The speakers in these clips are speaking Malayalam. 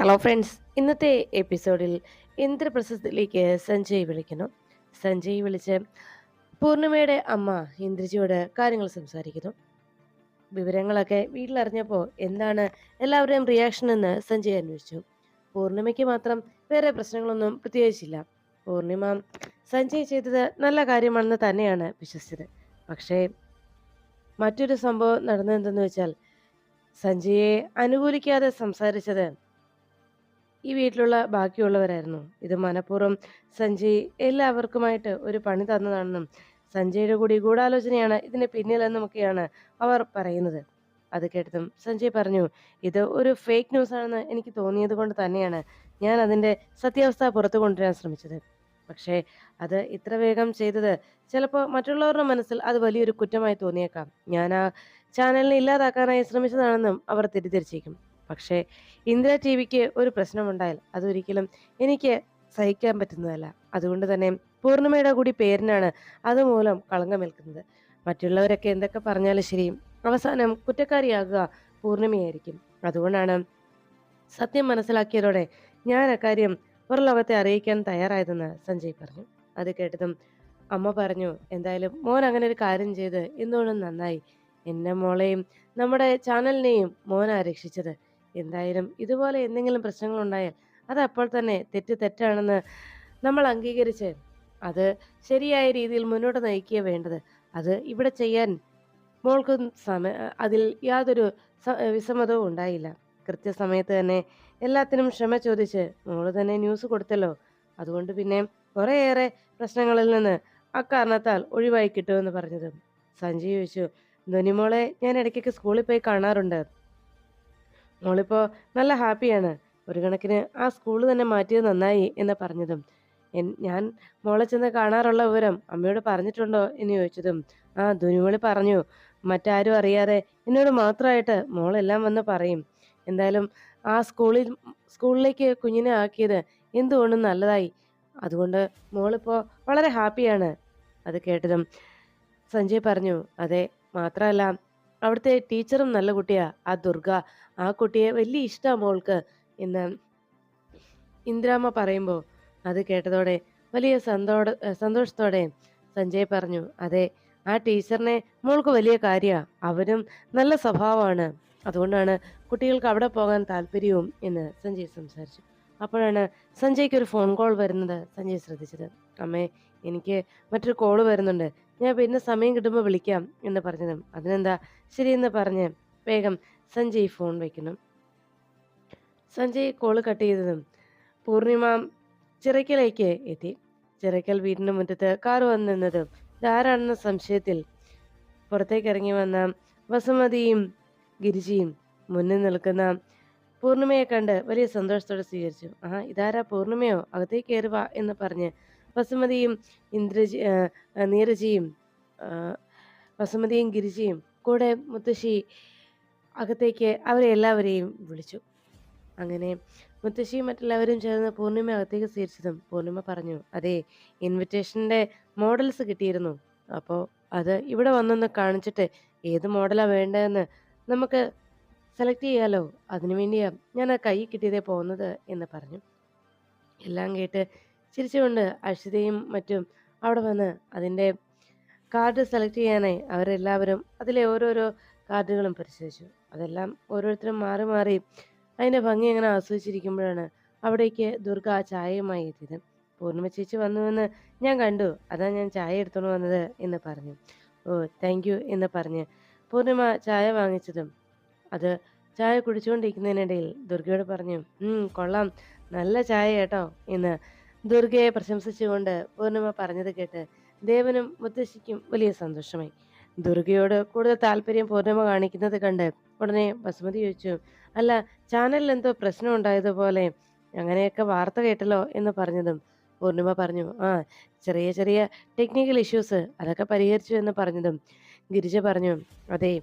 ഹലോ ഫ്രണ്ട്സ് ഇന്നത്തെ എപ്പിസോഡിൽ ഇന്ദ്രപ്രസ്ഥത്തിലേക്ക് സഞ്ജയ് വിളിക്കുന്നു. സഞ്ജയ് വിളിച്ച് പൂർണിമയുടെ അമ്മ ഇന്ദ്രജിയോട് കാര്യങ്ങൾ സംസാരിക്കുന്നു. വിവരങ്ങളൊക്കെ വീട്ടിലറിഞ്ഞപ്പോൾ എന്താണ് എല്ലാവരുടെയും റിയാക്ഷൻ എന്ന് സഞ്ജയ് അന്വേഷിച്ചു. പൂർണിമയ്ക്ക് മാത്രം വേറെ പ്രശ്നങ്ങളൊന്നും പ്രത്യേകിച്ചില്ല. പൂർണിമ സഞ്ജയ് ചെയ്തത് നല്ല കാര്യമാണെന്ന് തന്നെയാണ് വിശ്വസിച്ചത്. പക്ഷേ മറ്റൊരു സംഭവം നടന്നതെന്തെന്ന് വെച്ചാൽ സഞ്ജയെ അനുകൂലിക്കാതെ സംസാരിച്ചത് ഈ വീട്ടിലുള്ള ബാക്കിയുള്ളവരായിരുന്നു. ഇത് മനഃപൂർവം സഞ്ജയ് എല്ലാവർക്കുമായിട്ട് ഒരു പണി തന്നതാണെന്നും സഞ്ജയുടെ കൂടി ഗൂഢാലോചനയാണ് ഇതിന് പിന്നിലെന്നുമൊക്കെയാണ് അവർ പറയുന്നത്. അത് കേട്ടതും സഞ്ജയ് പറഞ്ഞു ഇത് ഒരു ഫേക്ക് ന്യൂസ് ആണെന്ന് എനിക്ക് തോന്നിയത് കൊണ്ട് തന്നെയാണ് ഞാൻ അതിന്റെ സത്യാവസ്ഥ പുറത്തു കൊണ്ടുവരാൻ ശ്രമിച്ചത്. പക്ഷേ അത് ഇത്ര വേഗം ചെയ്തത് ചിലപ്പോൾ മറ്റുള്ളവരുടെ മനസ്സിൽ അത് വലിയൊരു കുറ്റമായി തോന്നിയേക്കാം. ഞാൻ ആ ചാനലിനെ ഇല്ലാതാക്കാനായി ശ്രമിച്ചതാണെന്നും അവർ തെറ്റിദ്ധരിച്ചേക്കും. പക്ഷേ ഇന്ദിര ടി വിക്ക് ഒരു പ്രശ്നമുണ്ടായാൽ അതൊരിക്കലും എനിക്ക് സഹിക്കാൻ പറ്റുന്നതല്ല. അതുകൊണ്ട് തന്നെ പൂർണിമയുടെ കൂടി പേരിനാണ് അതുമൂലം കളങ്കമേൽക്കുന്നത്. മറ്റുള്ളവരൊക്കെ എന്തൊക്കെ പറഞ്ഞാലും ശരി അവസാനം കുറ്റക്കാരിയാകുക പൂർണിമയായിരിക്കും. അതുകൊണ്ടാണ് സത്യം മനസ്സിലാക്കിയതോടെ ഞാൻ അക്കാര്യം പുറലോകത്തെ അറിയിക്കാൻ തയ്യാറായതെന്ന് സഞ്ജയ് പറഞ്ഞു. അത് കേട്ടതും അമ്മ പറഞ്ഞു എന്തായാലും മോൻ അങ്ങനെ ഒരു കാര്യം ചെയ്ത് എന്തുകൊണ്ടും നന്നായി. എന്നെ മോളെയും നമ്മുടെ ചാനലിനെയും മോനാ രക്ഷിച്ചത്. എന്തായാലും ഇതുപോലെ എന്തെങ്കിലും പ്രശ്നങ്ങളുണ്ടായാൽ അത് അപ്പോൾ തന്നെ തെറ്റ് തെറ്റാണെന്ന് നമ്മൾ അംഗീകരിച്ച് അത് ശരിയായ രീതിയിൽ മുന്നോട്ട് നയിക്കുക വേണ്ടത്. അത് ഇവിടെ ചെയ്യാൻ മോൾക്ക് സമയ അതിൽ യാതൊരു വിസമ്മതവും ഉണ്ടായില്ല. കൃത്യസമയത്ത് തന്നെ എല്ലാത്തിനും ക്ഷമ ചോദിച്ച് മോൾ തന്നെ ന്യൂസ് കൊടുത്തല്ലോ. അതുകൊണ്ട് പിന്നെ കുറേയേറെ പ്രശ്നങ്ങളിൽ നിന്ന് അക്കാരണത്താൽ ഒഴിവായി കിട്ടുമെന്ന് പറഞ്ഞത്. സഞ്ജയ് ചോദിച്ചു ധ്വനിമോളെ ഞാൻ ഇടയ്ക്കൊക്കെ സ്കൂളിൽ പോയി കാണാറുണ്ട്. മോളിപ്പോൾ നല്ല ഹാപ്പിയാണ്. ഒരു കണക്കിന് ആ സ്കൂൾ തന്നെ മാറ്റിയത് നന്നായി എന്ന് പറഞ്ഞതും. ഞാൻ മോളെ ചെന്ന് കാണാറുള്ള വിവരം അമ്മയോട് പറഞ്ഞിട്ടുണ്ടോ എന്ന് ചോദിച്ചതും. ആ ധ്വനിമോളി പറഞ്ഞു മറ്റാരും അറിയാതെ എന്നോട് മാത്രമായിട്ട് മോളെല്ലാം വന്ന് പറയും. എന്തായാലും ആ സ്കൂളിൽ സ്കൂളിലേക്ക് കുഞ്ഞിനെ ആക്കിയത് എന്തുകൊണ്ടും നല്ലതായി? അതുകൊണ്ട് മോളിപ്പോൾ വളരെ ഹാപ്പിയാണ്. അത് കേട്ടതും സഞ്ജയ് പറഞ്ഞു അതെ മാത്രമല്ല അവിടുത്തെ ടീച്ചറും നല്ല കുട്ടിയാ. ആ ദുർഗ ആ കുട്ടിയെ വലിയ ഇഷ്ടമാണ് മോൾക്ക് എന്ന് ഇന്ദിരാമ്മ പറയുമ്പോൾ അത് കേട്ടതോടെ വലിയ സന്തോട സന്തോഷത്തോടെ സഞ്ജയ് പറഞ്ഞു അതെ ആ ടീച്ചറിനെ മോൾക്ക് വലിയ കാര്യമാണ് അവരും നല്ല സ്വഭാവമാണ്. അതുകൊണ്ടാണ് കുട്ടികൾക്ക് അവിടെ പോകാൻ താല്പര്യവും എന്ന് സഞ്ജയ് സംസാരിച്ചു. അപ്പോഴാണ് സഞ്ജയ്ക്ക് ഒരു ഫോൺ കോൾ വരുന്നത്. സഞ്ജയ് ശ്രദ്ധിച്ചത് അമ്മേ എനിക്ക് മറ്റൊരു കോൾ വരുന്നുണ്ട്. ഞാൻ പിന്നെ സമയം കിട്ടുമ്പോൾ വിളിക്കാം എന്ന് പറഞ്ഞു അതിനെന്താ ശരിയെന്ന് പറഞ്ഞ് വേഗം സഞ്ജയ് ഫോൺ വയ്ക്കുന്നു സഞ്ജയ് കോൾ കട്ട് ചെയ്തതും പൂർണിമ ചിറയ്ക്കലേക്ക് എത്തി. ചിറയ്ക്കൽ വീടിന്റെ മുറ്റത്ത് കാർ വന്നു നിന്നതും ഇതാരാണെന്ന സംശയത്തിൽ പുറത്തേക്ക് ഇറങ്ങി വന്ന വസുമതിയും ഗിരിജിയും മുന്നിൽ നിൽക്കുന്ന പൂർണിമയെ കണ്ട് വലിയ സന്തോഷത്തോടെ സ്വീകരിച്ചു. ആ ഇതാരാ പൂർണിമയോ? അകത്തേക്ക് കയറുക എന്ന് പറഞ്ഞ് വസുമതിയും ഇന്ദ്രജി നീരജിയും വസുമതിയും ഗിരിജിയും കൂടെ മുത്തശ്ശി അകത്തേക്ക് അവരെ എല്ലാവരെയും വിളിച്ചു. അങ്ങനെ മുത്തശ്ശിയും മറ്റെല്ലാവരും ചേർന്ന് പൂർണിമ അകത്തേക്ക് സ്വീകരിച്ചതും പൂർണിമ പറഞ്ഞു അതെ ഇൻവിറ്റേഷന്റെ മോഡൽസ് കിട്ടിയിരുന്നു. അപ്പോൾ അത് ഇവിടെ വന്നൊന്ന് കാണിച്ചിട്ട് ഏത് മോഡലാണ് വേണ്ടതെന്ന് നമുക്ക് സെലക്ട് ചെയ്യാലോ. അതിനു വേണ്ടിയാണ് ഞാൻ ആ കൈ കിട്ടിയതേ പോകുന്നത് എന്ന് പറഞ്ഞു. എല്ലാം കേട്ട് ചിരിച്ചുകൊണ്ട് അക്ഷിതയും മറ്റും അവിടെ വന്ന് അതിന്റെ കാർഡ് സെലക്ട് ചെയ്യാനായി അവരെല്ലാവരും അതിലെ ഓരോരോ കാർഡുകളും പരിശോധിച്ചു. അതെല്ലാം ഓരോരുത്തരും മാറി മാറി അതിന്റെ ഭംഗി അങ്ങനെ ആസ്വദിച്ചിരിക്കുമ്പോഴാണ് അവിടേക്ക് ദുർഗ ചായയുമായി എത്തിയത്. പൂർണിമ ചേച്ചി വന്നുവെന്ന് ഞാൻ കണ്ടു. അതാ ഞാൻ ചായ എടുത്തോണ്ട് വന്നത് എന്ന് പറഞ്ഞു. ഓ താങ്ക് യു എന്ന് പറഞ്ഞ് പൂർണിമ ചായ വാങ്ങിച്ചതും അത് ചായ കുടിച്ചുകൊണ്ടിരിക്കുന്നതിനിടയിൽ ദുർഗയോട് പറഞ്ഞു കൊള്ളാം. നല്ല ചായ കേട്ടോ എന്ന് ദുർഗയെ പ്രശംസിച്ചുകൊണ്ട് പൂർണിമ പറഞ്ഞത് കേട്ട് ദേവനും മുത്തശ്ശിക്കും വലിയ സന്തോഷമായി. ദുർഗയോട് കൂടുതൽ താല്പര്യം പൂർണിമ കാണിക്കുന്നത് കണ്ട് ഉടനെ ബസുമതി ചോദിച്ചു അല്ല ചാനലിൽ എന്തോ പ്രശ്നം ഉണ്ടായതുപോലെ അങ്ങനെയൊക്കെ വാർത്ത കേട്ടല്ലോ എന്ന് പറഞ്ഞതും പൂർണിമ പറഞ്ഞു ആ ചെറിയ ചെറിയ ടെക്നിക്കൽ ഇഷ്യൂസ് അതൊക്കെ പരിഹരിച്ചു എന്ന് പറഞ്ഞതും ഗിരിജ പറഞ്ഞു അതെ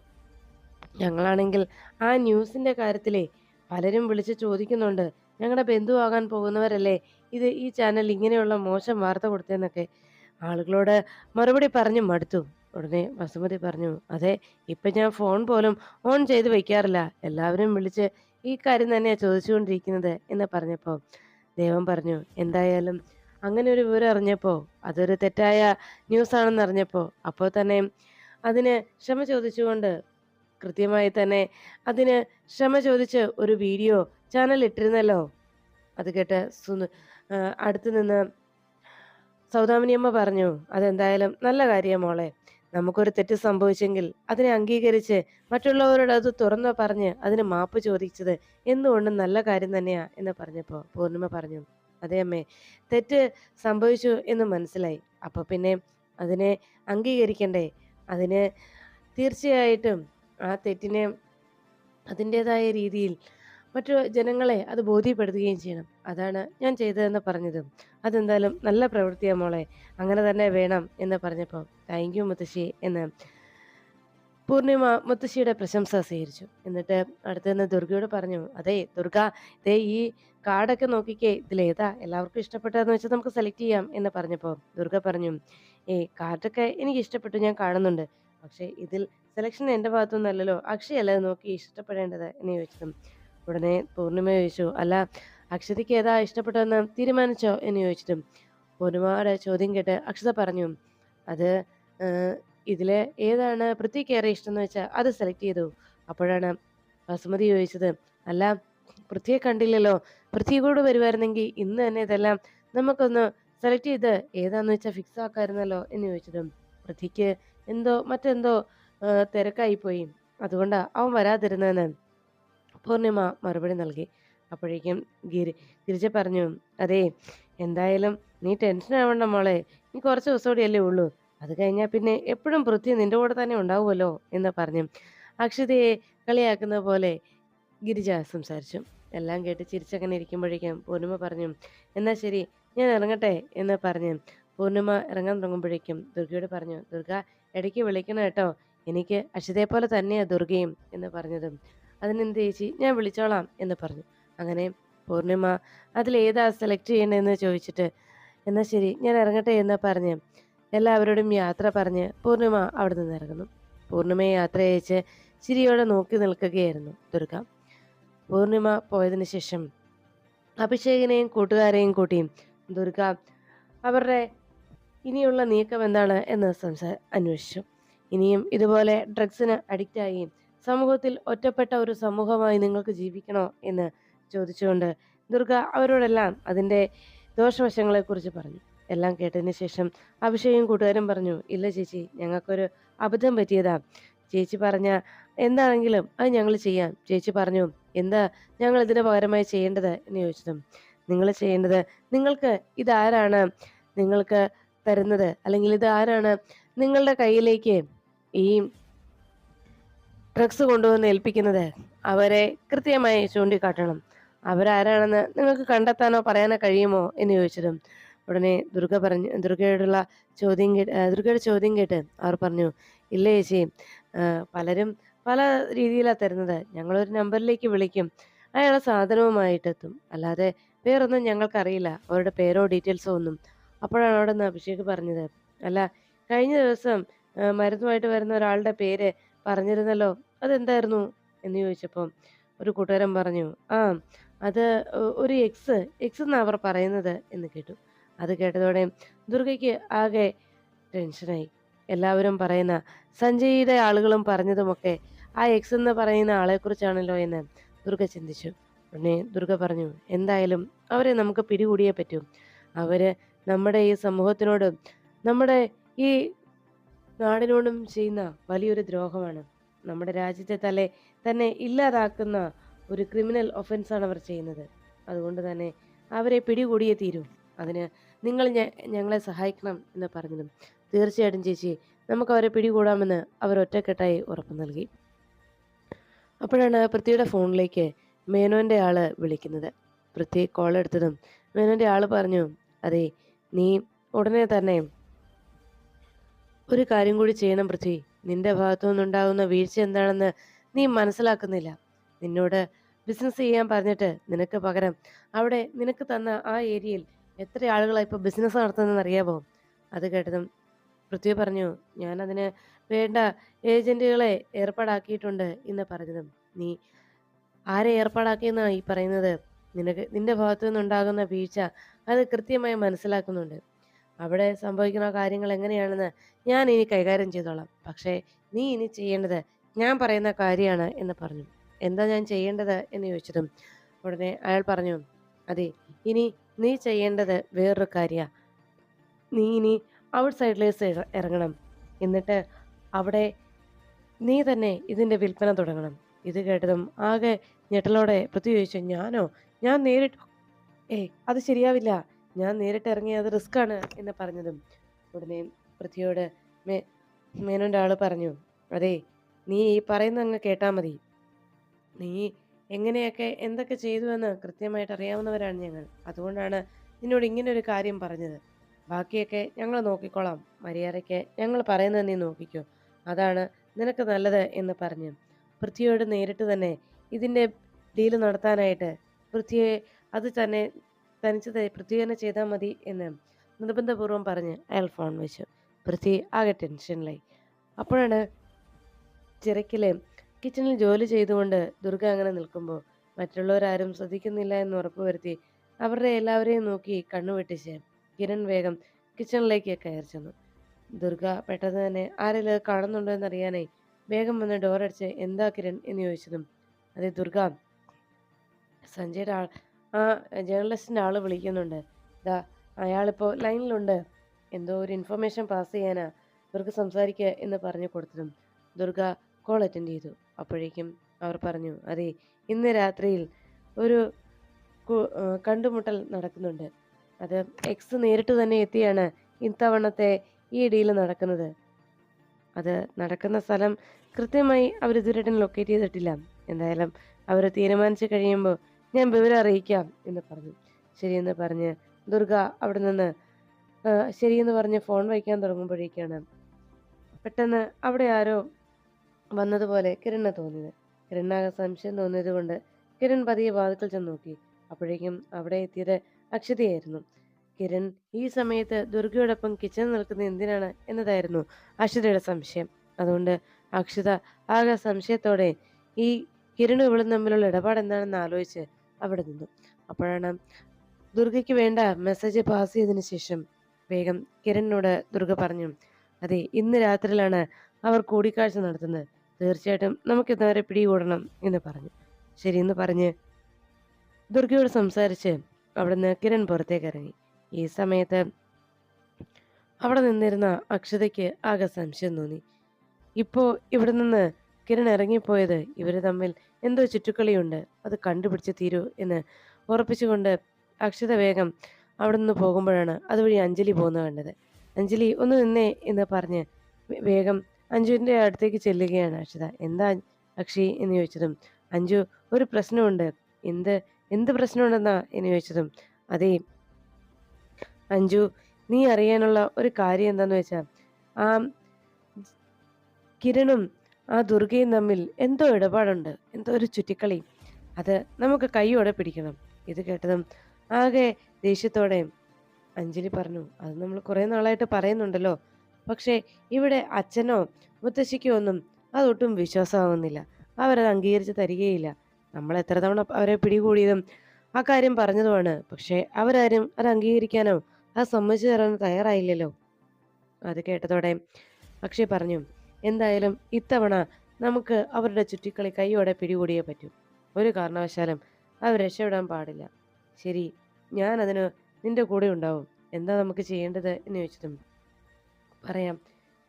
ഞങ്ങളാണെങ്കിൽ ആ ന്യൂസിന്റെ കാര്യത്തിലേ പലരും വിളിച്ച് ചോദിക്കുന്നുണ്ട് ഞങ്ങളുടെ ബന്ധുവാകാൻ പോകുന്നവരല്ലേ? ഇത് ഈ ചാനൽ ഇങ്ങനെയുള്ള മോശം വാർത്ത കൊടുത്തതെന്നൊക്കെ ആളുകളോട് മറുപടി പറഞ്ഞു മടുത്തു. ഉടനെ വസുമതി പറഞ്ഞു അതെ ഇപ്പം ഞാൻ ഫോൺ പോലും ഓൺ ചെയ്ത് വയ്ക്കാറില്ല എല്ലാവരും വിളിച്ച് ഈ കാര്യം തന്നെയാണ് ചോദിച്ചുകൊണ്ടിരിക്കുന്നത് എന്ന് പറഞ്ഞപ്പോൾ ദൈവം പറഞ്ഞു എന്തായാലും അങ്ങനെ ഒരു വിവരം അറിഞ്ഞപ്പോൾ അതൊരു തെറ്റായ ന്യൂസ് ആണെന്ന് അറിഞ്ഞപ്പോൾ അപ്പോൾ തന്നെ അതിന് ക്ഷമ ചോദിച്ചുകൊണ്ട് കൃത്യമായി തന്നെ അതിന് ക്ഷമ ചോദിച്ച് ഒരു വീഡിയോ ചാനൽ ഇട്ടിരുന്നല്ലോ അത് കേട്ട് സുന്ദ അടുത്ത് നിന്ന് സൗദാമിനിയമ്മ പറഞ്ഞു അതെന്തായാലും നല്ല കാര്യം മോളെ. നമുക്കൊരു തെറ്റ് സംഭവിച്ചെങ്കിൽ അതിനെ അംഗീകരിച്ച് മറ്റുള്ളവരോട് അത് തുറന്നു പറഞ്ഞ് അതിന് മാപ്പ് ചോദിച്ചത് എന്തുകൊണ്ടും നല്ല കാര്യം തന്നെയാ എന്ന് പറഞ്ഞപ്പോൾ പൂർണിമ പറഞ്ഞു അതെ അമ്മേ തെറ്റ് സംഭവിച്ചു എന്ന് മനസ്സിലായി. അപ്പോൾ പിന്നെ അതിനെ അംഗീകരിക്കണ്ടേ? അതിന് തീർച്ചയായിട്ടും ആ തെറ്റിനെ അതിന്റെതായ രീതിയിൽ മറ്റു ജനങ്ങളെ അത് ബോധ്യപ്പെടുത്തുകയും ചെയ്യണം. അതാണ് ഞാൻ ചെയ്തതെന്ന് പറഞ്ഞത്. അതെന്തായാലും നല്ല പ്രവൃത്തിയാണ് മോളെ. അങ്ങനെ തന്നെ വേണം എന്ന് പറഞ്ഞപ്പോൾ താങ്ക് യു മുത്തശ്ശി എന്ന് പൂർണിമ മുത്തശ്ശിയുടെ പ്രശംസ സ്വീകരിച്ചു. എന്നിട്ട് അടുത്തുനിന്ന് ദുർഗയോട് പറഞ്ഞു അതെ ദുർഗ ദേ ഈ കാർഡൊക്കെ നോക്കിക്കേ ഇതിലേതാ എല്ലാവർക്കും ഇഷ്ടപ്പെട്ടതെന്ന് വെച്ചാൽ നമുക്ക് സെലക്ട് ചെയ്യാം എന്ന് പറഞ്ഞപ്പോൾ ദുർഗ പറഞ്ഞു ഏയ് കാർഡൊക്കെ എനിക്ക് ഇഷ്ടപ്പെട്ടു ഞാൻ കാണുന്നുണ്ട്. പക്ഷേ ഇതിൽ സെലക്ഷൻ എന്റെ ഭാഗത്തുനിന്നല്ലല്ലോ. അക്ഷയല്ല നോക്കി ഇഷ്ടപ്പെടേണ്ടത്? എന്ന് ചോദിച്ചതും ഉടനെ പൂർണിമ ചോദിച്ചു. അല്ല അക്ഷതയ്ക്ക് ഏതാ ഇഷ്ടപ്പെട്ടതെന്ന് തീരുമാനിച്ചോ? എന്ന് ചോദിച്ചിട്ടും പൂർണിമയുടെ ചോദ്യം കേട്ട് അക്ഷത പറഞ്ഞു. അത് ഇതിലെ ഏതാണ് പൃഥ്വിക്ക് ഏറെ ഇഷ്ടം എന്ന് വെച്ചാൽ അത് സെലക്ട് ചെയ്തു. അപ്പോഴാണ് ബസുമതി ചോദിച്ചത്. അല്ല പൃഥ്വിയെ കണ്ടില്ലല്ലോ. പൃഥ്വി കൂടെ വരുമായിരുന്നെങ്കിൽ ഇന്ന് തന്നെ ഇതെല്ലാം നമുക്കൊന്ന് സെലക്ട് ചെയ്ത് ഏതാന്ന് വെച്ചാൽ ഫിക്സ് ആക്കായിരുന്നല്ലോ? എന്ന് ചോദിച്ചതും പൃഥ്വിക്ക് എന്തോ മറ്റെന്തോ തിരക്കായിപ്പോയി. അതുകൊണ്ടാണ് അവൻ വരാതിരുന്നതെന്ന് പൂർണിമ മറുപടി നൽകി. അപ്പോഴേക്കും ഗിരി ഗിരിജ പറഞ്ഞു അതേ എന്തായാലും നീ ടെൻഷൻ ആവണ്ട മോളെ. നീ കുറച്ച് ദിവസം കൂടിയല്ലേ ഉള്ളൂ. അത് കഴിഞ്ഞാൽ പിന്നെ എപ്പോഴും പൃഥ്വി നിന്റെ കൂടെ തന്നെ ഉണ്ടാവുമല്ലോ എന്ന് പറഞ്ഞു. അക്ഷിതയെ കളിയാക്കുന്ന പോലെ ഗിരിജ സംസാരിച്ചു. എല്ലാം കേട്ട് ചിരിച്ചങ്ങനെ ഇരിക്കുമ്പോഴേക്കും പൂർണിമ പറഞ്ഞു എന്നാ ശരി ഞാൻ ഇറങ്ങട്ടെ എന്ന് പറഞ്ഞു പൂർണിമ ഇറങ്ങാൻ തുടങ്ങുമ്പോഴേക്കും ദുർഗയോട് പറഞ്ഞു ദുർഗ ഇടയ്ക്ക് വിളിക്കണം കേട്ടോ. എനിക്ക് അക്ഷിതയെ പോലെ തന്നെയാണ് ദുർഗയും എന്ന് പറഞ്ഞതും. അതിനെന്ത് ചേച്ചി ഞാൻ വിളിച്ചോളാം എന്ന് പറഞ്ഞു. അങ്ങനെ പൂർണിമ അതിലേതാ സെലക്ട് ചെയ്യണമെന്ന് ചോദിച്ചിട്ട് എന്നാൽ ശരി ഞാൻ ഇറങ്ങട്ടെ എന്ന് പറഞ്ഞ് എല്ലാവരോടും യാത്ര പറഞ്ഞ് പൂർണിമ അവിടെ നിന്ന് ഇറങ്ങുന്നു. പൂർണിമയെ യാത്ര അയച്ച് ചിരിയോടെ നോക്കി നിൽക്കുകയായിരുന്നു ദുർഗ. പൂർണിമ പോയതിനു ശേഷം അഭിഷേകിനെയും കൂട്ടുകാരെയും കൂട്ടിയും ദുർഗ അവരുടെ ഇനിയുള്ള നീക്കം എന്താണ്? എന്ന് സംസാ അന്വേഷിച്ചു. ഇനിയും ഇതുപോലെ ഡ്രഗ്സിന് അഡിക്റ്റായി സമൂഹത്തിൽ ഒറ്റപ്പെട്ട ഒരു സമൂഹമായി നിങ്ങൾക്ക് ജീവിക്കണോ എന്ന് ചോദിച്ചുകൊണ്ട് ദുർഗ അവരോടെല്ലാം അതിന്റെ ദോഷവശങ്ങളെക്കുറിച്ച് പറഞ്ഞു. എല്ലാം കേട്ടതിന് ശേഷം അഭിഷേകം കൂട്ടുകാരും പറഞ്ഞു ഇല്ല ചേച്ചി ഞങ്ങൾക്കൊരു അബദ്ധം പറ്റിയതാ. ചേച്ചി പറഞ്ഞ എന്താണെങ്കിലും അത് ഞങ്ങൾ ചെയ്യാം. ചേച്ചി പറഞ്ഞു എന്താ ഞങ്ങൾ ഇതിന് പകരമായി ചെയ്യേണ്ടത്? എന്ന് ചോദിച്ചതും നിങ്ങൾ ചെയ്യേണ്ടത് നിങ്ങൾക്ക് ഇതാരാണ് നിങ്ങൾക്ക് തരുന്നത്? അല്ലെങ്കിൽ ഇത് ആരാണ് നിങ്ങളുടെ കയ്യിലേക്ക് ഈ ഡ്രഗ്സ് കൊണ്ടുവന്ന് ഏൽപ്പിക്കുന്നത് അവരെ കൃത്യമായി ചൂണ്ടിക്കാട്ടണം. അവരാരാണെന്ന് നിങ്ങൾക്ക് കണ്ടെത്താനോ പറയാനോ കഴിയുമോ എന്ന് ചോദിച്ചതും ഉടനെ ദുർഗ പറഞ്ഞു ദുർഗയോടുള്ള ചോദ്യം കേട്ട് ദുർഗയുടെ ചോദ്യം കേട്ട് അവർ പറഞ്ഞു ഇല്ല ചേച്ചി പലരും പല രീതിയിലാണ് തരുന്നത്. ഞങ്ങളൊരു നമ്പറിലേക്ക് വിളിക്കും. അയാളെ സാധനവുമായിട്ടെത്തും അല്ലാതെ വേറൊന്നും ഞങ്ങൾക്കറിയില്ല. അവരുടെ പേരോ ഡീറ്റെയിൽസോ ഒന്നും. അപ്പോഴാണ് അവിടെ നിന്ന് അഭിഷേക് പറഞ്ഞത് അല്ല കഴിഞ്ഞ ദിവസം മരുന്നുമായിട്ട് വരുന്ന ഒരാളുടെ പേര് പറഞ്ഞിരുന്നല്ലോ അതെന്തായിരുന്നു? എന്ന് ചോദിച്ചപ്പോൾ ഒരു കൂട്ടുകാരൻ പറഞ്ഞു ആ അത് ഒരു എക്സ് എക്സ് എന്നാണ് അവർ പറയുന്നത്? എന്ന് കേട്ടു. അത് കേട്ടതോടെ ദുർഗയ്ക്ക് ആകെ ടെൻഷനായി. എല്ലാവരും പറയുന്ന സഞ്ജയിയുടെ ആളുകളും പറഞ്ഞതുമൊക്കെ ആ എക്സ് എന്ന് പറയുന്ന ആളെക്കുറിച്ചാണല്ലോ എന്ന് ദുർഗ ചിന്തിച്ചു. ഉടനെ ദുർഗ പറഞ്ഞു എന്തായാലും അവരെ നമുക്ക് പിടികൂടിയേ പറ്റൂ. അവർ നമ്മുടെ ഈ സമൂഹത്തിനോട് നമ്മുടെ ഈ നാടിനോടും ചെയ്യുന്ന വലിയൊരു ദ്രോഹമാണ്. നമ്മുടെ രാജ്യത്തെ തലെ തന്നെ ഇല്ലാതാക്കുന്ന ഒരു ക്രിമിനൽ ഒഫൻസാണ് അവർ ചെയ്യുന്നത്. അതുകൊണ്ട് തന്നെ അവരെ പിടികൂടിയേ തീരൂ. അതിന് നിങ്ങൾ ഞങ്ങളെ സഹായിക്കണം എന്ന് പറഞ്ഞതും തീർച്ചയായിട്ടും ചേച്ചി നമുക്ക് അവരെ പിടികൂടാമെന്ന് അവർ ഒറ്റക്കെട്ടായി ഉറപ്പ് നൽകി. അപ്പോഴാണ് പൃഥ്വിയുടെ ഫോണിലേക്ക് മേനോന്റെ ആൾ വിളിക്കുന്നത്. പൃഥ്വി കോൾ എടുത്തതും മേനോന്റെ ആൾ പറഞ്ഞു അതെ നീ ഉടനെ തന്നെ ഒരു കാര്യം കൂടി ചെയ്യണം പൃഥ്വി. നിന്റെ ഭാഗത്തു നിന്നുണ്ടാകുന്ന വീഴ്ച എന്താണെന്ന് നീ മനസ്സിലാക്കുന്നില്ല. നിന്നോട് ബിസിനസ് ചെയ്യാൻ പറഞ്ഞിട്ട് നിനക്ക് പകരം അവിടെ നിനക്ക് തന്ന ആ ഏരിയയിൽ എത്ര ആളുകളാണ് ഇപ്പോൾ ബിസിനസ് നടത്തുന്നതെന്ന് അറിയാമോ അത് കേട്ടതും പൃഥ്വി പറഞ്ഞു ഞാൻ അതിന് വേണ്ട ഏജന്റുകളെ ഏർപ്പാടാക്കിയിട്ടുണ്ട് എന്ന് പറഞ്ഞതും. നീ ആരെ ഏർപ്പാടാക്കിയെന്നാണ് ഈ പറയുന്നത്? നിനക്ക് നിന്റെ ഭാഗത്തു നിന്നുണ്ടാകുന്ന വീഴ്ച അത് കൃത്യമായി മനസ്സിലാക്കുന്നുണ്ട്. അവിടെ സംഭവിക്കുന്ന കാര്യങ്ങൾ എങ്ങനെയാണെന്ന് ഞാൻ ഇനി കൈകാര്യം ചെയ്തോളാം. പക്ഷേ നീ ഇനി ചെയ്യേണ്ടത് ഞാൻ പറയുന്ന കാര്യമാണ് എന്ന് പറഞ്ഞു. എന്താ ഞാൻ ചെയ്യേണ്ടത് എന്ന് ചോദിച്ചതും ഉടനെ അയാൾ പറഞ്ഞു അതെ ഇനി നീ ചെയ്യേണ്ടത് വേറൊരു കാര്യമാണ് നീ ഇനി ഔട്ട് സൈഡിലേക്ക് ഇറങ്ങണം. എന്നിട്ട് അവിടെ നീ തന്നെ ഇതിന്റെ വിൽപ്പന തുടങ്ങണം. ഇത് കേട്ടതും ആകെ ഞെട്ടലോടെ പൃഥ്വി ചോദിച്ചു ഞാനോ? ഞാൻ നേരിട്ട് ഏയ് അത് ശരിയാവില്ല. ഞാൻ നേരിട്ട് ഇറങ്ങി അത് റിസ്ക് ആണ് എന്ന് പറഞ്ഞതും ഉടനെ പൃഥ്വിയോട് മേ മേനോന്റെ ആൾ പറഞ്ഞു അതെ നീ ഈ പറയുന്ന അങ്ങ് കേട്ടാൽ മതി. നീ എങ്ങനെയൊക്കെ എന്തൊക്കെ ചെയ്തു എന്ന് കൃത്യമായിട്ട് അറിയാവുന്നവരാണ് ഞങ്ങൾ. അതുകൊണ്ടാണ് നിന്നോട് ഇങ്ങനെ ഒരു കാര്യം പറഞ്ഞത്. ബാക്കിയൊക്കെ ഞങ്ങൾ നോക്കിക്കോളാം. മര്യാദയ്ക്ക് ഞങ്ങൾ പറയുന്നത് നീ നോക്കിക്കോ. അതാണ് നിനക്ക് നല്ലത് എന്ന് പറഞ്ഞു പൃഥ്വിയോട് നേരിട്ട് തന്നെ ഇതിന്റെ ഡീൽ നടത്താനായിട്ട് പൃഥ്വിയെ അത് തന്നെ തനിച്ച് ത- പൃഥ്വി തന്നെ ചെയ്താൽ മതി എന്ന് നിർബന്ധപൂർവം പറഞ്ഞ് അയാൾ ഫോൺ വെച്ചു. പൃഥ്വി ആകെ ടെൻഷനിലായി അപ്പോഴാണ് ചിറക്കിലെ കിച്ചണിൽ ജോലി ചെയ്തുകൊണ്ട് ദുർഗ അങ്ങനെ നിൽക്കുമ്പോൾ മറ്റുള്ളവരാരും ശ്രദ്ധിക്കുന്നില്ല എന്ന് ഉറപ്പുവരുത്തി അവരുടെ എല്ലാവരെയും നോക്കി കണ്ണുവെട്ടിച്ച് കിരൺ വേഗം കിച്ചണിലേക്ക് കയറി ചെന്നു. ദുർഗ പെട്ടെന്ന് തന്നെ ആരെങ്കിലും കാണുന്നുണ്ടോ എന്നറിയാനായി വേഗം വന്ന് ഡോറടിച്ച് എന്താ കിരൺ എന്ന് ചോദിച്ചതും അതെ ദുർഗ. സഞ്ജയുടെ ആൾ ആ ജേർണലിസ്റ്റിന്റെ ആൾ വിളിക്കുന്നുണ്ട്. ഇതാ അയാളിപ്പോൾ ലൈനിലുണ്ട്. എന്തോ ഒരു ഇൻഫർമേഷൻ പാസ് ചെയ്യാനാ ഇവർക്ക് സംസാരിക്കുക എന്ന് പറഞ്ഞു കൊടുത്തതും ദുർഗ കോൾ അറ്റൻഡ് ചെയ്തു. അപ്പോഴേക്കും അവർ പറഞ്ഞു അതെ ഇന്ന് രാത്രിയിൽ ഒരു കണ്ടുമുട്ടൽ നടക്കുന്നുണ്ട്. അത് എക്സ് നേരിട്ട് തന്നെ എത്തിയാണ് ഇത്തവണത്തെ ഈ ഡീൽ നടക്കുന്നത്. അത് നടക്കുന്ന സ്ഥലം കൃത്യമായി അവർ ഇതുവരെയായിട്ടും ലൊക്കേറ്റ് ചെയ്തിട്ടില്ല. എന്തായാലും അവർ തീരുമാനിച്ചു കഴിയുമ്പോൾ ഞാൻ വിവരം അറിയിക്കാം എന്ന് പറഞ്ഞു. ശരിയെന്ന് പറഞ്ഞ് ദുർഗ അവിടെ നിന്ന് ശരിയെന്ന് പറഞ്ഞ് ഫോൺ വയ്ക്കാൻ തുടങ്ങുമ്പോഴേക്കാണ് പെട്ടെന്ന് അവിടെ ആരോ വന്നതുപോലെ കിരണ് തോന്നിയത്. കിരണ്ണാകെ സംശയം തോന്നിയത് കൊണ്ട് കിരൺ പതിയെ വാതിക്കൽ ചെന്ന് നോക്കി. അപ്പോഴേക്കും അവിടെ എത്തിയത് അക്ഷതയായിരുന്നു. കിരൺ ഈ സമയത്ത് ദുർഗയോടൊപ്പം കിച്ചണിൽ നിൽക്കുന്നത് എന്തിനാണ് എന്നതായിരുന്നു അക്ഷതയുടെ സംശയം. അതുകൊണ്ട് അക്ഷത ആകെ സംശയത്തോടെ ഈ കിരണും ഇവളും തമ്മിലുള്ള ഇടപാട് എന്താണെന്ന് ആലോചിച്ച് അവിടെ നിന്നു. അപ്പോഴാണ് ദുർഗയ്ക്ക് വേണ്ട മെസ്സേജ് പാസ് ചെയ്തതിനു ശേഷം വേഗം കിരണിനോട് ദുർഗ പറഞ്ഞു അതെ ഇന്ന് രാത്രിയിലാണ് അവർ കൂടിക്കാഴ്ച നടത്തുന്നത്. തീർച്ചയായിട്ടും നമുക്ക് ഇന്നവരെ പിടികൂടണം എന്ന് പറഞ്ഞു. ശരിയെന്ന് പറഞ്ഞ് ദുർഗയോട് സംസാരിച്ച് അവിടുന്ന് കിരൺ പുറത്തേക്ക് ഇറങ്ങി. ഈ സമയത്ത് അവിടെ നിന്നിരുന്ന അക്ഷതയ്ക്ക് ആകെ സംശയം തോന്നി. ഇപ്പോൾ ഇവിടെ നിന്ന് കിരൺ ഇറങ്ങിപ്പോയത് ഇവർ തമ്മിൽ എന്തോ ചുറ്റുക്കളിയുണ്ട്. അത് കണ്ടുപിടിച്ച് തീരൂ എന്ന് ഉറപ്പിച്ചുകൊണ്ട് അക്ഷത വേഗം അവിടെ നിന്ന് പോകുമ്പോഴാണ് അതുവഴി അഞ്ജലി പോകുന്നത് കണ്ടത്. അഞ്ജലി ഒന്ന് നിന്നേ എന്ന് പറഞ്ഞ് വേഗം അഞ്ജുവിന്റെ അടുത്തേക്ക് ചെല്ലുകയാണ് അക്ഷത. എന്താ അക്ഷി? എന്ന് ചോദിച്ചതും അഞ്ജു ഒരു പ്രശ്നമുണ്ട്. എന്ത്? എന്ത് പ്രശ്നമുണ്ടെന്നാ? എന്ന് ചോദിച്ചതും അതേ അഞ്ജു നീ അറിയാനുള്ള ഒരു കാര്യം എന്താന്ന് വെച്ചാൽ ആ കിരണും ആ ദുർഗയും തമ്മിൽ എന്തോ ഇടപാടുണ്ട് എന്തോ ഒരു ചുറ്റിക്കളി. അത് നമുക്ക് കൈയോടെ പിടിക്കണം. ഇത് കേട്ടതും ആകെ ദേഷ്യത്തോടെ അഞ്ജലി പറഞ്ഞു അത് നമ്മൾ കുറേ നാളായിട്ട് പറയുന്നുണ്ടല്ലോ. പക്ഷേ ഇവിടെ അച്ഛനോ മുത്തശ്ശിക്കോ ഒന്നും അതൊട്ടും വിശ്വാസമാവുന്നില്ല. അവരത് അംഗീകരിച്ച് തരികയില്ല. നമ്മൾ എത്ര തവണ അവരെ പിടികൂടിയതും ആ കാര്യം പറഞ്ഞതുമാണ്. പക്ഷേ അവരാരും അത് അംഗീകരിക്കാനോ അത് സമ്മതിച്ചു തരാനോ തയ്യാറായില്ലല്ലോ. അത് കേട്ടതോടെ അക്ഷയ് പറഞ്ഞു എന്തായാലും ഇത്തവണ നമുക്ക് അവരുടെ ചുറ്റിക്കളി കൈയോടെ പിടികൂടിയേ പറ്റൂ. ഒരു കാരണവശാലും അവർ രക്ഷപ്പെടാൻ പാടില്ല. ശരി ഞാനതിന് നിന്റെ കൂടെ ഉണ്ടാവും. എന്താ നമുക്ക് ചെയ്യേണ്ടത് എന്ന് ചോദിച്ചതും പറയാം.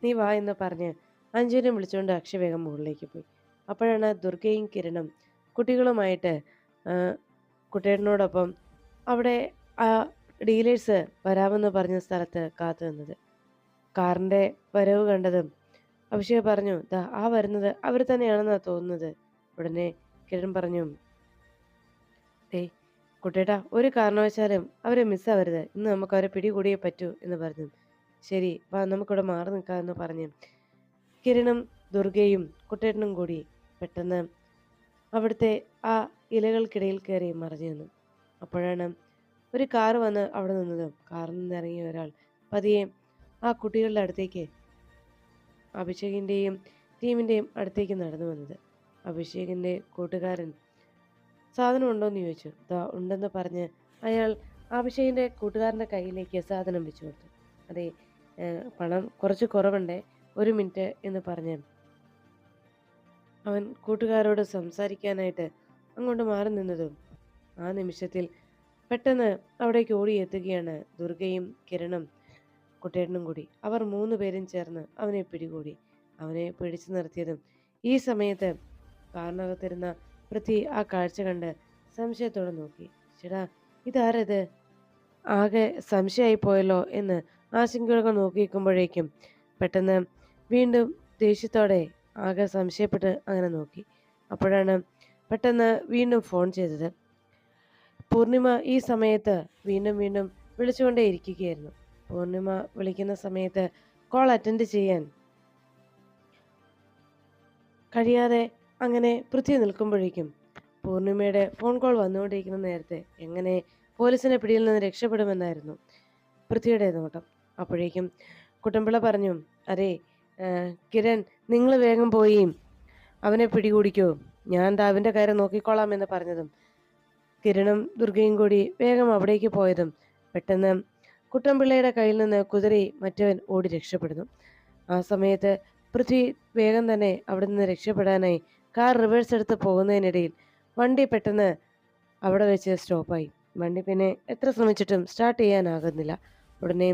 നീ വാ എന്ന് പറഞ്ഞ് അഞ്ജുവിനെ വിളിച്ചുകൊണ്ട് അക്ഷയ് വേഗം മുകളിലേക്ക് പോയി. അപ്പോഴാണ് ദുർഗയും കിരണും കുട്ടികളുമായിട്ട് കുട്ടികളോടൊപ്പം അവിടെ ആ ഡീലേഴ്സ് വരാമെന്ന് പറഞ്ഞ സ്ഥലത്ത് കാത്തു നിന്നത്. കാറിന്റെ വരവ് കണ്ടതും അഭിഷേക് പറഞ്ഞു ദാ ആ വരുന്നത് അവർ തന്നെയാണെന്നാണ് തോന്നുന്നത്. ഉടനെ കിരൺ പറഞ്ഞു ദേ കുട്ടേട്ടാ ഒരു കാരണവശാലും അവരെ മിസ്സാവരുത് ഇന്ന് നമുക്ക് അവരെ പിടികൂടിയേ പറ്റൂ എന്ന് പറഞ്ഞു. ശരി വാ നമുക്കിവിടെ മാറി നിൽക്കാമെന്ന് പറഞ്ഞു. കിരണും ദുർഗയും കുട്ടേട്ടനും കൂടി പെട്ടെന്ന് അവിടുത്തെ ആ ഇലകൾക്കിടയിൽ കയറി മറിഞ്ഞു നിന്നു. അപ്പോഴാണ് ഒരു കാറ് വന്ന് അവിടെ നിന്നത്. കാറിൽ നിന്ന് ഇറങ്ങിയ ഒരാൾ പതിയെ ആ കുട്ടികളുടെ അടുത്തേക്ക് അഭിഷേകിന്റെയും ടീമിന്റെയും അടുത്തേക്ക് നടന്നു വന്നത്. അഭിഷേകിന്റെ കൂട്ടുകാരൻ സാധനം ഉണ്ടോയെന്ന് ചോദിച്ചു. ദാ ഉണ്ടെന്ന് പറഞ്ഞ് അയാൾ അഭിഷേകിന്റെ കൂട്ടുകാരന്റെ കയ്യിലേക്ക് സാധനം വെച്ചു കൊടുത്തു. അതെ പണം കുറച്ച് കുറവുണ്ടേ ഒരു മിനിറ്റ് എന്ന് പറഞ്ഞ് അവൻ കൂട്ടുകാരോട് സംസാരിക്കാനായിട്ട് അങ്ങോട്ട് മാറി നിന്നതും. ആ നിമിഷത്തിൽ പെട്ടെന്ന് അവിടേക്ക് ഓടിയെത്തുകയാണ് ദുർഗയും കിരണും. കുട്ടേട്ടനും കൂടി. അവർ മൂന്ന് പേരും ചേർന്ന് അവനെ പിടികൂടി. അവനെ പിടിച്ചു നിർത്തിയതും ഈ സമയത്ത് കാറിനകത്തിരുന്ന പൃഥ്വി ആ കാഴ്ച കണ്ട് സംശയത്തോടെ നോക്കി. ചേടാ ഇതാരത്? ആകെ സംശയമായി പോയല്ലോ എന്ന് ആശങ്കയോടെ നോക്കിയിരിക്കുമ്പോഴേക്കും പെട്ടെന്ന് വീണ്ടും ദേഷ്യത്തോടെ ആകെ സംശയപ്പെട്ട് അങ്ങനെ നോക്കി. അപ്പോഴാണ് പെട്ടെന്ന് വീണ്ടും ഫോൺ ചെയ്തത്. പൂർണിമ ഈ സമയത്ത് വീണ്ടും വീണ്ടും വിളിച്ചുകൊണ്ടേ ഇരിക്കുകയായിരുന്നു പൂർണിമ വിളിക്കുന്ന സമയത്ത് കോൾ അറ്റൻഡ് ചെയ്യാൻ കഴിയാതെ അങ്ങനെ പൃഥ്വി നിൽക്കുമ്പോഴേക്കും പൂർണിമയുടെ ഫോൺ കോൾ വന്നുകൊണ്ടിരിക്കുന്ന നേരത്തെ എങ്ങനെ പോലീസിനെ പിടിയിൽ നിന്ന് രക്ഷപ്പെടുമെന്നായിരുന്നു പൃഥ്വിയുടെ നോട്ടം. അപ്പോഴേക്കും കുട്ടമ്പിള പറഞ്ഞു അരേ കിരൺ നിങ്ങൾ വേഗം പോയി. അവനെ പിടികൂടിക്കോ. ഞാൻ ദാവിന്റെ കാര്യം നോക്കിക്കോളാം എന്ന് പറഞ്ഞതും കിരണും ദുർഗയും കൂടി വേഗം അവിടേക്ക് പോയതും പെട്ടെന്ന് കുട്ടമ്പിള്ളയുടെ കയ്യിൽ നിന്ന് കുതിരയെ മറ്റവൻ ഓടി രക്ഷപ്പെടുന്നു. ആ സമയത്ത് പൃഥ്വി വേഗം തന്നെ അവിടെ നിന്ന് രക്ഷപ്പെടാനായി കാർ റിവേഴ്സ് എടുത്ത് പോകുന്നതിനിടയിൽ വണ്ടി പെട്ടെന്ന് അവിടെ വെച്ച് സ്റ്റോപ്പായി വണ്ടി പിന്നെ എത്ര ശ്രമിച്ചിട്ടും സ്റ്റാർട്ട് ചെയ്യാനാകുന്നില്ല. ഉടനെ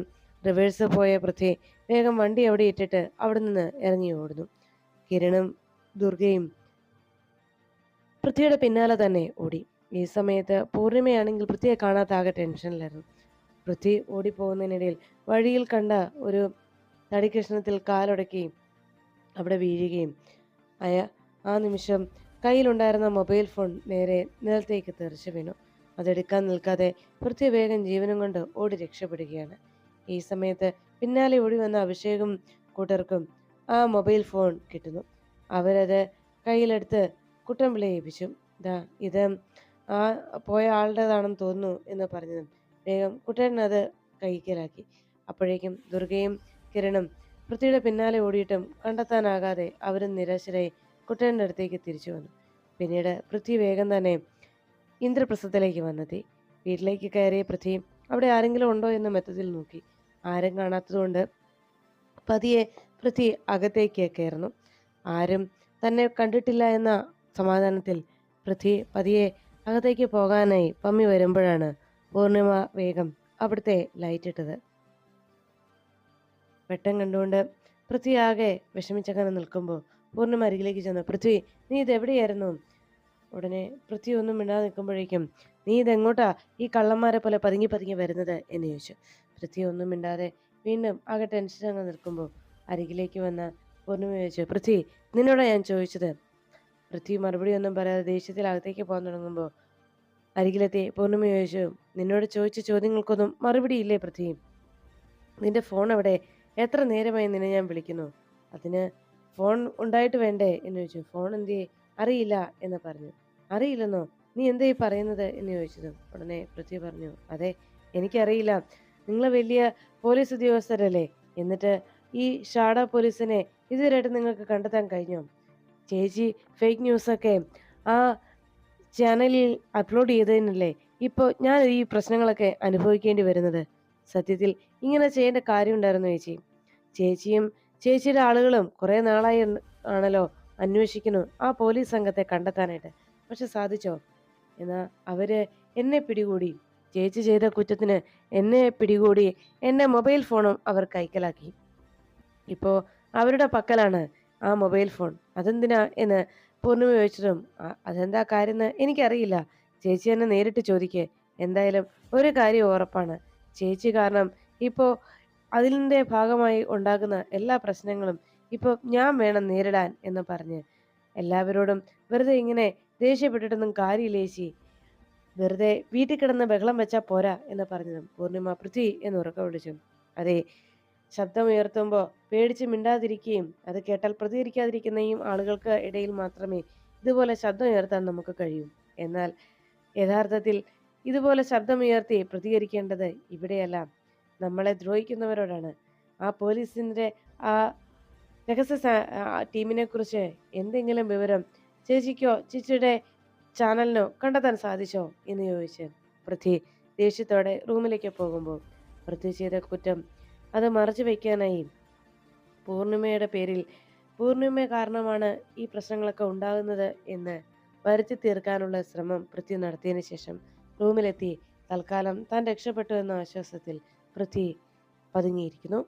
റിവേഴ്സ് പോയ പൃഥ്വി വേഗം വണ്ടി അവിടെ ഇട്ടിട്ട് അവിടെ നിന്ന് ഇറങ്ങി ഓടുന്നു. കിരണും ദുർഗയും പൃഥ്വിയുടെ പിന്നാലെ തന്നെ ഓടി. ഈ സമയത്ത് പൂർണിമയാണെങ്കിൽ പൃഥ്വിയെ കാണാത്ത ആകെ ടെൻഷനിലായിരുന്നു പൃഥ്വി ഓടിപ്പോകുന്നതിനിടയിൽ വഴിയിൽ കണ്ട ഒരു തടിക്കഷ്ണത്തിൽ കാലൊടക്കി അവിടെ വീഴുകയും അയ ആ നിമിഷം കയ്യിലുണ്ടായിരുന്ന മൊബൈൽ ഫോൺ നേരെ നിലത്തേക്ക് തെറിച്ചു വീണു. അതെടുക്കാൻ നിൽക്കാതെ പൃഥ്വി വേഗം ജീവനും കൊണ്ട് ഓടി രക്ഷപ്പെടുകയാണ്. ഈ സമയത്ത് പിന്നാലെ ഓടി വന്ന അഭിഷേകും കൂട്ടർക്കും ആ മൊബൈൽ ഫോൺ കിട്ടുന്നു. അവരത് കയ്യിലെടുത്ത് കുട്ടമ്പിളയെ ഏൽപ്പിച്ചു. ദാ ഇത് ആ പോയ ആളുടേതാണെന്ന് തോന്നുന്നു എന്ന് പറഞ്ഞതും വേഗം അത് കൈക്കലാക്കി. അപ്പോഴേക്കും ദുർഗയും കിരണും പൃഥ്വിയുടെ പിന്നാലെ ഓടിയിട്ടും കണ്ടെത്താനാകാതെ അവരും നിരാശരായി കുട്ടേട്ടന്റെ അടുത്തേക്ക് തിരിച്ചു വന്നു. പിന്നീട് പൃഥ്വി വേഗം തന്നെ ഇന്ദ്രപ്രസ്ഥത്തിലേക്ക് വന്നെത്തി. വീട്ടിലേക്ക് കയറിയ പൃഥ്വി അവിടെ ആരെങ്കിലും ഉണ്ടോ എന്ന മെത്തത്തിൽ നോക്കി. ആരും കാണാത്തതുകൊണ്ട് പതിയെ പൃഥ്വി അകത്തേക്ക് കയറുന്നു. ആരും തന്നെ കണ്ടിട്ടില്ല എന്ന സമാധാനത്തിൽ പൃഥ്വി പതിയെ അകത്തേക്ക് പോകാനായി പമ്മി വരുമ്പോഴാണ് പൂർണിമ വേഗം അവിടുത്തെ ലൈറ്റ് ഇട്ടത്. വെട്ടം കണ്ടുകൊണ്ട് പൃഥ്വി ആകെ വിഷമിച്ചങ്ങനെ നിൽക്കുമ്പോൾ പൂർണിമ അരികിലേക്ക് ചെന്നു. പൃഥ്വി നീ ഇത് എവിടെയായിരുന്നു? ഉടനെ പൃഥ്വി ഒന്നും മിണ്ടാതെ നിൽക്കുമ്പോഴേക്കും നീ ഇതെങ്ങോട്ടാ ഈ കള്ളന്മാരെ പോലെ പതുങ്ങി പതുങ്ങി വരുന്നത്? എന്ന് ചോദിച്ചു. പൃഥ്വി ഒന്നും മിണ്ടാതെ വീണ്ടും ആകെ ടെൻഷൻ അങ്ങ് നിൽക്കുമ്പോൾ അരികിലേക്ക് വന്ന പൂർണിമ ചോദിച്ചു. പൃഥ്വി നിന്നോടാ ഞാൻ ചോദിച്ചത്? പൃഥ്വി മറുപടി ഒന്നും പറയാതെ ദേഷ്യത്തിൽ അകത്തേക്ക് പോകാൻ തുടങ്ങുമ്പോൾ അരികിലെത്തി പൂർണിമ ചോദിച്ചു നിന്നോട് ചോദിച്ച ചോദ്യങ്ങൾക്കൊന്നും മറുപടി ഇല്ലേ പൃഥ്വി? നിന്റെ ഫോൺ എവിടെ? എത്ര നേരമായി നിന്നെ ഞാൻ വിളിക്കുന്നു? അതിന് ഫോൺ ഉണ്ടായിട്ട് വേണ്ടേ? എന്ന് ചോദിച്ചു. ഫോൺ എന്തേ അറിയില്ല എന്ന് പറഞ്ഞു. അറിയില്ലെന്നോ? നീ എന്തേ ഈ പറയുന്നത്? എന്ന് ചോദിച്ചത്. ഉടനെ പൃഥ്വി പറഞ്ഞു അതെ എനിക്കറിയില്ല. നിങ്ങൾ വലിയ പോലീസ് ഉദ്യോഗസ്ഥരല്ലേ? എന്നിട്ട് ഈ ഷാഡ പോലീസിനെ ഇതുവരെയായിട്ട് നിങ്ങൾക്ക് കണ്ടെത്താൻ കഴിഞ്ഞോ? ചേച്ചി ഫേക്ക് ന്യൂസൊക്കെ ആ ചാനലിൽ അപ്ലോഡ് ചെയ്തതിനല്ലേ ഇപ്പോൾ ഞാൻ ഈ പ്രശ്നങ്ങളൊക്കെ അനുഭവിക്കേണ്ടി വരുന്നത്? സത്യത്തിൽ ഇങ്ങനെ ചെയ്യേണ്ട കാര്യമുണ്ടായിരുന്നു ചേച്ചി. ചേച്ചിയും ചേച്ചിയുടെ ആളുകളും കുറേ നാളായി ആണല്ലോ അന്വേഷിക്കുന്നു. ആ പോലീസ് സംഘത്തെ കണ്ടെത്താനായിട്ട്. പക്ഷെ സാധിച്ചോ? എന്നാൽ അവർ എന്നെ പിടികൂടി. ചേച്ചി ചെയ്ത കുറ്റത്തിന് എന്നെ പിടികൂടി എന്റെ മൊബൈൽ ഫോണും അവർ കൈക്കലാക്കി. ഇപ്പോൾ അവരുടെ പക്കലാണ് ആ മൊബൈൽ ഫോൺ. അതെന്തിനാ എന്ന് പൂർണിമ ചോദിച്ചിട്ടും അതെന്താ കാര്യം എന്ന് എനിക്കറിയില്ല. ചേച്ചി എന്നെ നേരിട്ട് ചോദിക്കേ. എന്തായാലും ഒരു കാര്യം ഉറപ്പാണ്. ചേച്ചി കാരണം ഇപ്പോൾ അതിന്റെ ഭാഗമായി ഉണ്ടാകുന്ന എല്ലാ പ്രശ്നങ്ങളും ഇപ്പോൾ ഞാൻ വേണം നേരിടാൻ എന്ന് പറഞ്ഞ്. എല്ലാവരോടും വെറുതെ ഇങ്ങനെ ദേഷ്യപ്പെട്ടിട്ടൊന്നും കാര്യമില്ല വെറുതെ വീട്ടിൽ കിടന്ന് ബഹളം വെച്ചാൽ പോരാ എന്ന് പറഞ്ഞതും പൂർണിമ പൃഥ്വി എന്ന് ഉറക്കെ വിളിച്ചു. അതെ ശബ്ദമുയർത്തുമ്പോൾ പേടിച്ച് മിണ്ടാതിരിക്കുകയും അത് കേട്ടാൽ പ്രതികരിക്കാതിരിക്കുന്നയും ആളുകൾക്ക് ഇടയിൽ മാത്രമേ ഇതുപോലെ ശബ്ദമുയർത്താൻ നമുക്ക് കഴിയൂ. എന്നാൽ യഥാർത്ഥത്തിൽ ഇതുപോലെ ശബ്ദമുയർത്തി പ്രതികരിക്കേണ്ടത് ഇവിടെയല്ല. നമ്മളെ ദ്രോഹിക്കുന്നവരോടാണ്. ആ പോലീസിന്റെ ആ രഹസ്യ ടീമിനെ കുറിച്ച് എന്തെങ്കിലും വിവരം ചേച്ചിക്കോ ചേച്ചിയുടെ ചാനലിനോ കണ്ടെത്താൻ സാധിച്ചോ എന്ന് ചോദിച്ച് പൃഥ്വി ദേഷ്യത്തോടെ റൂമിലേക്ക് പോകുമ്പോൾ പൃഥ്വി ചെയ്ത കുറ്റം അത് മറച്ചു വയ്ക്കാനായി. പൂർണിമയുടെ പേരിൽ പൂർണിമ കാരണമാണ് ഈ പ്രശ്നങ്ങളൊക്കെ ഉണ്ടാകുന്നത് എന്ന് വരുത്തി തീർക്കാനുള്ള ശ്രമം പൃഥ്വി നടത്തിയതിനു ശേഷം റൂമിലെത്തി തൽക്കാലം താൻ രക്ഷപ്പെട്ടു എന്ന ആശ്വാസത്തിൽ പൃഥ്വി പതുങ്ങിയിരിക്കുന്നു.